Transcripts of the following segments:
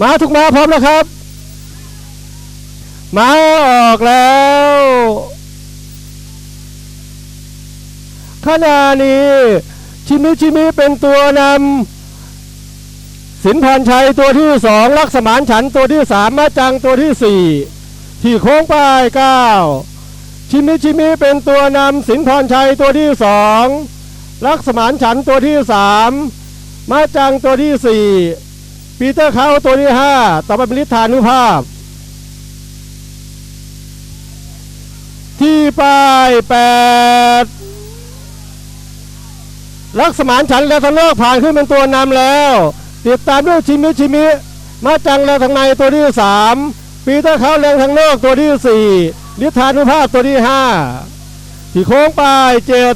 มาทุกมาพร้อมแล้วครับมาออกแล้วขณะนี้ชิมิชิมิเป็นตัวนำสินพันชัยตัวที่สองลักษมานฉันตัวที่สามมาจังตัวที่สี่ที่โค้งป้ายเก้าชิมิชิมิเป็นตัวนำสินพรชัยตัวที่สองลักษมานฉันตัวที่สามมาจังตัวที่สี่ ปีเตอร์เขาตัวที่ห้าต่อไปเป็นลิทธานุภาพ ที่ป้ายแปดลักษมานฉันและทางนอกผ่านขึ้นเป็นตัวนำแล้ว ติดตามด้วยชิมิชิมิ มาจังและทางในตัวที่สามปีเตอร์เขาแรงทางนอกตัวที่สี่ลิทธานุภาพตัวที่ห้าที่โค้งปลายเจ็ด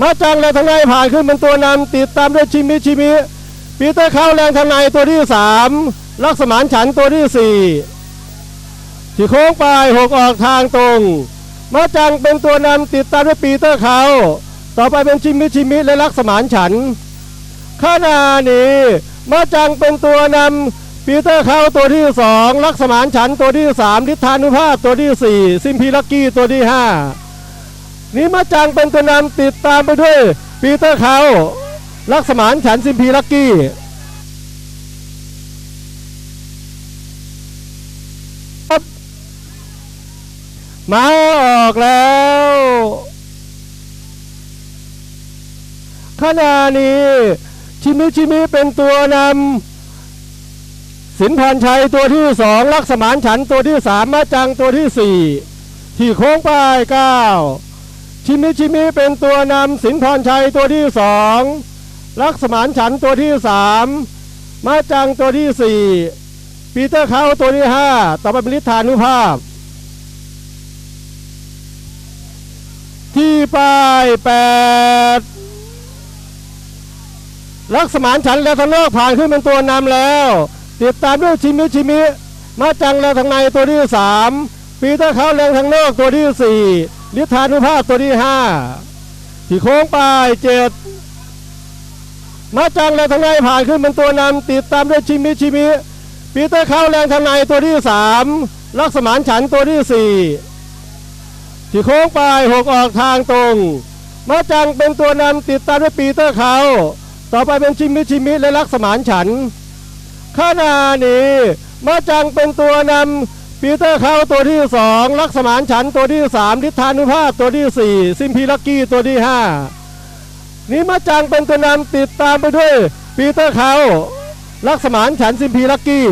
มาจังและทางในผ่านขึ้นเป็นตัวนำติดตามด้วยชิมิชิมิ ปีเตอร์เขาแรงทางในตัวที่สามลักษมานฉันตัวที่สี่ที่โค้งปลายหกออกทางตรงมาจังเป็นตัวนำติดตามด้วยปีเตอร์เขาต่อไปเป็นชิมิชิมิและลักษมานฉันขณะนี้มาจังเป็นตัวนำปีเตอร์เข้าตัวที่สองลักษมานฉันตัวที่สามทิธานุภาพตัวที่สี่ซิมพีลักกี้ตัวที่ห้านี่มาจังเป็นตัวนำติดตามไปด้วยปีเตอร์เขา ลักษมานฉันซิมพีลักกี้ครับมาออกแล้วขณะนี้ ชิมิชิมิเป็นตัวนำสินพันชัยตัวที่สองลักษมานฉันตัวที่สามมาจังตัวที่สี่ที่โค้งป้ายเก้าชิมิชิมิเป็นตัวนำสินพรชัยตัวที่สอง ลักษมานฉันตัวที่สามมาจังตัวที่สี่ปีเตอร์เขาตัวที่ห้าต่อไปเป็นลิทธานุภาพ ที่ป้ายแปดลักษมานฉันและทางนอกผ่านขึ้นเป็นตัวนำแล้ว ติดตามด้วยชิมิชิมิมาจังและทางในตัวที่สามปีเตอร์เขาแรงทางนอกตัวที่สี่ลิทธานุภาพตัวที่ห้าที่โค้งปลายเจ็ด มาจังและทางในผ่านขึ้นเป็นตัวนำติดตามด้วยชิมิชิมิปีเตอร์เขาแรงทางในตัวที่สามลักษมานฉันตัวที่สี่ที่โค้งปลายหกออกทางตรง มาจังเป็นตัวนำติดตามด้วยปีเตอร์เขาต่อไปเป็นชิมิชิมิและลักษมานฉันขณะนี้ มาจังเป็นตัวนำปีเตอร์เข้าตัวที่สองลักษมานฉันตัวที่สามทิธานุภาพตัวที่สี่ซิมพีลักกี้ตัวที่ห้า นี่มาจังเป็นตัวนำติดตามไปด้วยปีเตอร์เขาลักษมานฉันซิมพีลักกี้